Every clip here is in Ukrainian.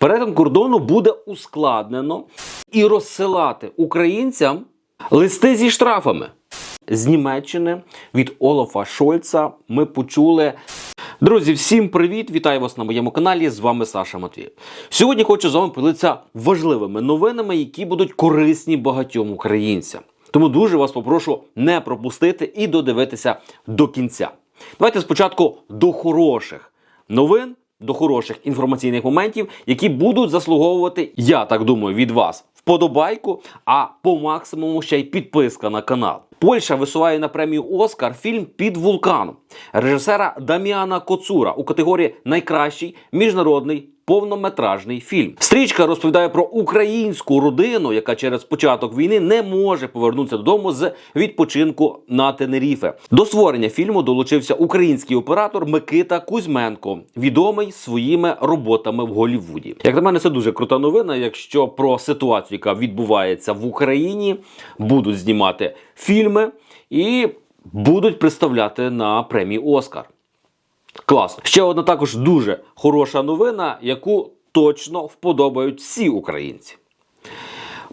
Перетин кордону буде ускладнено і розсилати українцям листи зі штрафами. З Німеччини від Олафа Шольца ми почули. Друзі, всім привіт! Вітаю вас на моєму каналі. З вами Саша Матвій. Сьогодні хочу з вами поділитися важливими новинами, які будуть корисні багатьом українцям. Тому дуже вас попрошу не пропустити і додивитися до кінця. Давайте спочатку до хороших новин, до хороших інформаційних моментів, які будуть заслуговувати, я так думаю, від вас вподобайку, а по максимуму ще й підписка на канал. Польща висуває на премію Оскар фільм Під вулканом режисера Даміана Коцура у категорії Найкращий міжнародний повнометражний фільм. Стрічка розповідає про українську родину, яка через початок війни не може повернутися додому з відпочинку на Тенеріфе. До створення фільму долучився український оператор Микита Кузьменко, відомий своїми роботами в Голлівуді. Як на мене, це дуже крута новина. Якщо про ситуацію, яка відбувається в Україні, будуть знімати фільми і будуть представляти на премії Оскар. Класно. Ще одна також дуже хороша новина, яку точно вподобають всі українці.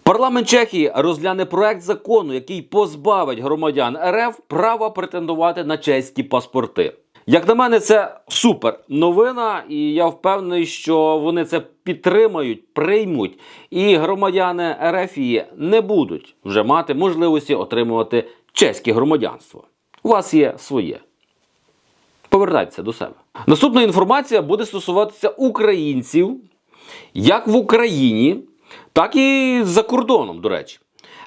Парламент Чехії розгляне проект закону, який позбавить громадян РФ права претендувати на чеські паспорти. Як на мене, це супер новина, і я впевнений, що вони це підтримають, приймуть, і громадяни РФ не будуть вже мати можливості отримувати чеське громадянство. У вас є своє. Повертайтеся до себе. Наступна інформація буде стосуватися українців як в Україні, так і за кордоном, до речі.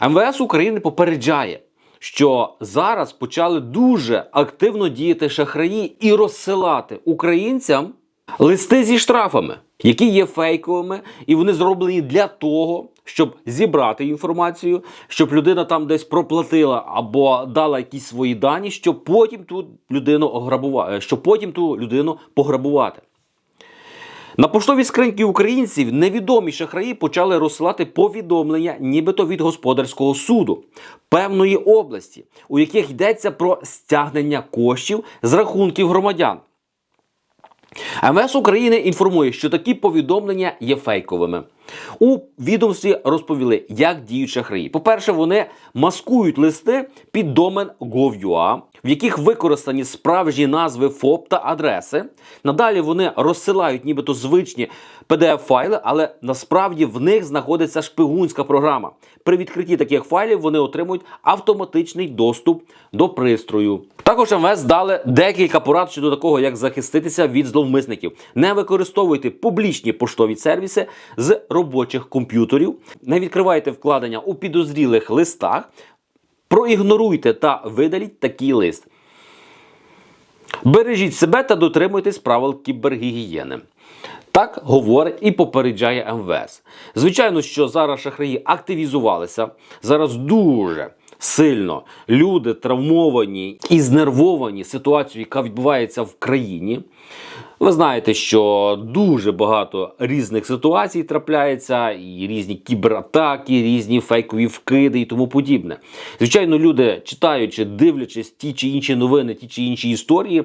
МВС України попереджає, що зараз почали дуже активно діяти шахраї і розсилати українцям листи зі штрафами, які є фейковими, і вони зроблені для того, щоб зібрати інформацію, щоб людина там десь проплатила або дала якісь свої дані, щоб потім ту людину ограбувати, щоб потім ту людину пограбувати. На поштовій скриньки українців невідомі шахраї почали розсилати повідомлення, нібито від господарського суду певної області, у яких йдеться про стягнення коштів з рахунків громадян. МВС України інформує, що такі повідомлення є фейковими. У відомстві розповіли, як діють шахраї. По-перше, вони маскують листи під домен gov.ua, в яких використані справжні назви ФОП та адреси. Надалі вони розсилають нібито звичні PDF-файли, але насправді в них знаходиться шпигунська програма. При відкритті таких файлів вони отримують автоматичний доступ до пристрою. Також МВС дали декілька порад щодо такого, як захиститися від зловмисників. Не використовуйте публічні поштові сервіси з робочих комп'ютерів, не відкривайте вкладення у підозрілих листах, проігноруйте та видаліть такий лист. Бережіть себе та дотримуйтесь правил кібергігієни. Так говорить і попереджає МВС. Звичайно, що зараз шахраї активізувалися. Зараз дуже сильно люди травмовані і знервовані ситуацією, яка відбувається в країні. Ви знаєте, що дуже багато різних ситуацій трапляється, і різні кібератаки, різні фейкові вкиди і тому подібне. Звичайно, люди, читаючи, дивлячись ті чи інші новини, ті чи інші історії,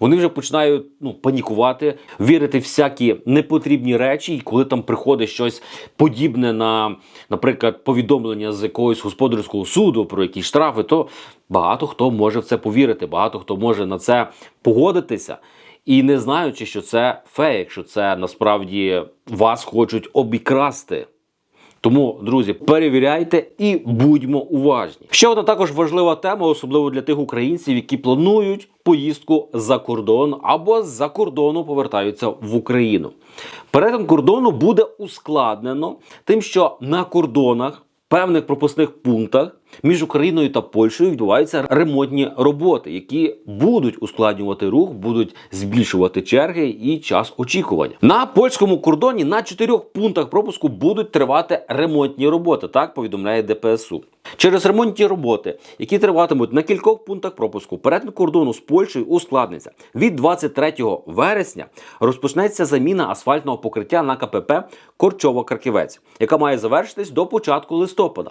вони вже починають ну, панікувати, вірити в всякі непотрібні речі, і коли там приходить щось подібне на, наприклад, повідомлення з якогось господарського суду про якісь штрафи, то багато хто може в це повірити, багато хто може на це погодитися. І не знаючи, що це фейк, що це насправді вас хочуть обікрасти. Тому, друзі, перевіряйте і будьмо уважні. Ще одна також важлива тема, особливо для тих українців, які планують поїздку за кордон або з-за кордону повертаються в Україну. Перетин кордону буде ускладнено тим, що на кордонах. Певних пропускних пунктах між Україною та Польщею відбуваються ремонтні роботи, які будуть ускладнювати рух, будуть збільшувати черги і час очікування. На польському кордоні на чотирьох пунктах пропуску будуть тривати ремонтні роботи. Так повідомляє ДПСУ. Через ремонтні роботи, які триватимуть на кількох пунктах пропуску, перетин кордону з Польщею ускладниться. Від 23 вересня розпочнеться заміна асфальтного покриття на КПП Корчово-Краківець, яка має завершитись до початку листопада.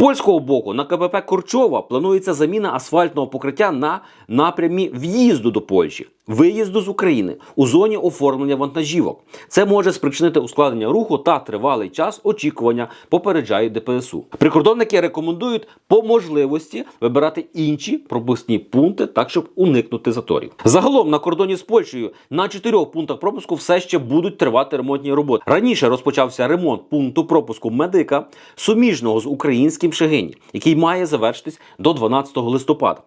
Польського боку на КПП Корчова планується заміна асфальтного покриття на напрямі в'їзду до Польщі. Виїзду з України у зоні оформлення вантажівок. Це може спричинити ускладнення руху та тривалий час очікування, попереджають ДПСУ. Прикордонники рекомендують по можливості вибирати інші пропускні пункти, так щоб уникнути заторів. Загалом на кордоні з Польщею на чотирьох пунктах пропуску все ще будуть тривати ремонтні роботи. Раніше розпочався ремонт пункту пропуску медика суміжного з українським Шегині, який має завершитись до 12 листопада.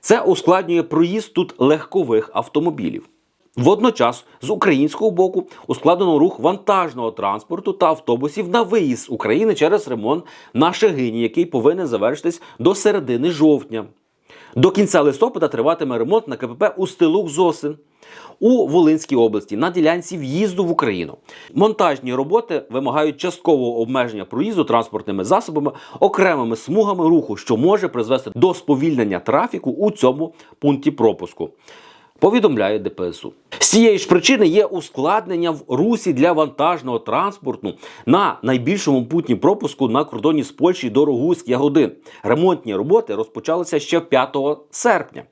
Це ускладнює проїзд тут легкових автомобілів. Водночас з українського боку ускладнено рух вантажного транспорту та автобусів на виїзд з України через ремонт на Шегині, який повинен завершитись до середини жовтня. До кінця листопада триватиме ремонт на КПП у Устилук Зосин у Волинській області на ділянці в'їзду в Україну. Монтажні роботи вимагають часткового обмеження проїзду транспортними засобами, окремими смугами руху, що може призвести до сповільнення трафіку у цьому пункті пропуску. Повідомляє ДПСУ. З цієї ж причини є ускладнення в русі для вантажного транспорту на найбільшому пункті пропуску на кордоні з Польщею до Рогуськ Ягодин. Ремонтні роботи розпочалися ще 5 серпня,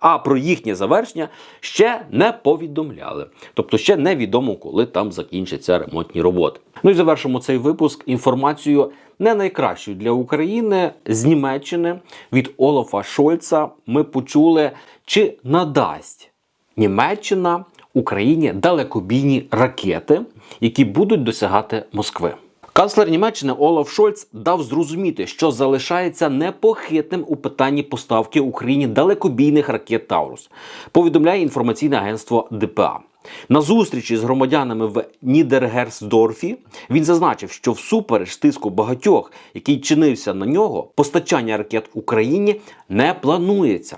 а про їхнє завершення ще не повідомляли. Тобто ще невідомо, коли там закінчаться ремонтні роботи. Ну і завершимо цей випуск інформацією не найкращою для України з Німеччини від Олафа Шольца. Ми почули, чи надасть Німеччина Україні далекобійні ракети, які будуть досягати Москви. Канцлер Німеччини Олаф Шольц дав зрозуміти, що залишається непохитним у питанні поставки Україні далекобійних ракет Таурус. Повідомляє інформаційне агентство ДПА. На зустрічі з громадянами в Нідергерсдорфі він зазначив, що всупереч тиску багатьох, який чинився на нього, постачання ракет Україні не планується.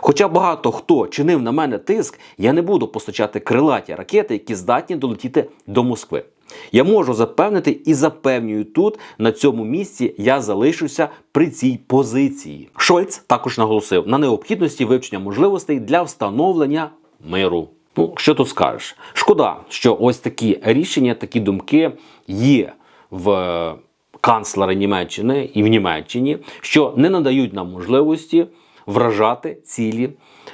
Хоча багато хто чинив на мене тиск, я не буду постачати крилаті ракети, які здатні долетіти до Москви. Я можу запевнити і запевнюю тут, на цьому місці я залишуся при цій позиції. Шольц також наголосив на необхідності вивчення можливостей для встановлення миру. Ну, що тут скажеш? Шкода, що ось такі рішення, такі думки є в канцлера Німеччини і в Німеччині, що не надають нам можливості вражати цілі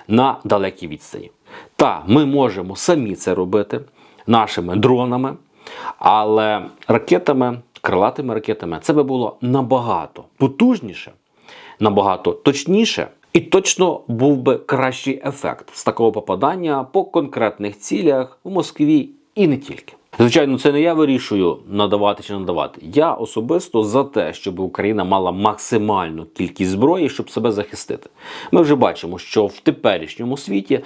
на далекій відстані. Та ми можемо самі це робити нашими дронами, але ракетами, крилатими ракетами це би було набагато потужніше, набагато точніше. І точно був би кращий ефект з такого попадання по конкретних цілях в Москві і не тільки. Звичайно, це не я вирішую надавати чи надавати. Я особисто за те, щоб Україна мала максимальну кількість зброї, щоб себе захистити. Ми вже бачимо, що в теперішньому світі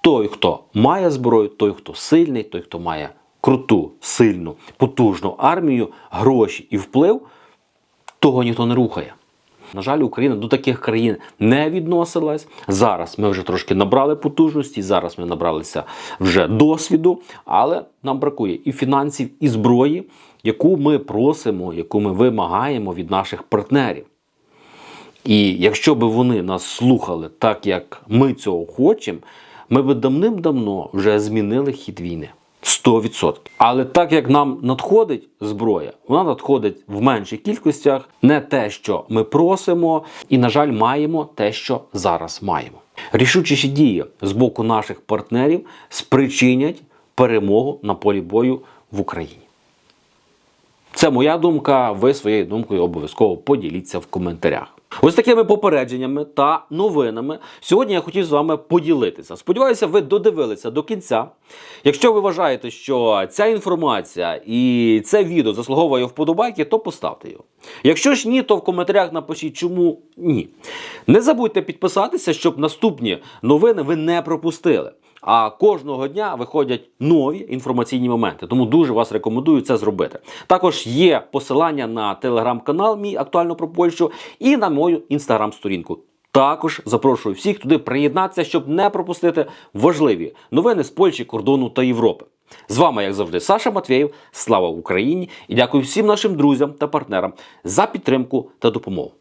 той, хто має зброю, той, хто сильний, той, хто має круту, сильну, потужну армію, гроші і вплив, того ніхто не рухає. На жаль, Україна до таких країн не відносилась. Зараз ми вже трошки набрали потужності, зараз ми набралися вже досвіду, але нам бракує і фінансів, і зброї, яку ми просимо, яку ми вимагаємо від наших партнерів. І якщо б вони нас слухали так, як ми цього хочемо, ми б давним-давно вже змінили хід війни. 100%. Але так як нам надходить зброя, вона надходить в менших кількостях, не те, що ми просимо, і, на жаль, маємо те, що зараз маємо. Рішучіші дії з боку наших партнерів спричинять перемогу на полі бою в Україні. Це моя думка. Ви своєю думкою обов'язково поділіться в коментарях. Ось такими попередженнями та новинами сьогодні я хотів з вами поділитися. Сподіваюся, ви додивилися до кінця. Якщо ви вважаєте, що ця інформація і це відео заслуговує вподобайки, то поставте його. Якщо ж ні, то в коментарях напишіть, чому ні. Не забудьте підписатися, щоб наступні новини ви не пропустили. А кожного дня виходять нові інформаційні моменти. Тому дуже вас рекомендую це зробити. Також є посилання на телеграм-канал, мій актуально про Польщу, і на мою інстаграм-сторінку. Також запрошую всіх туди приєднатися, щоб не пропустити важливі новини з Польщі, кордону та Європи. З вами, як завжди, Саша Матвєєв. Слава Україні! І дякую всім нашим друзям та партнерам за підтримку та допомогу.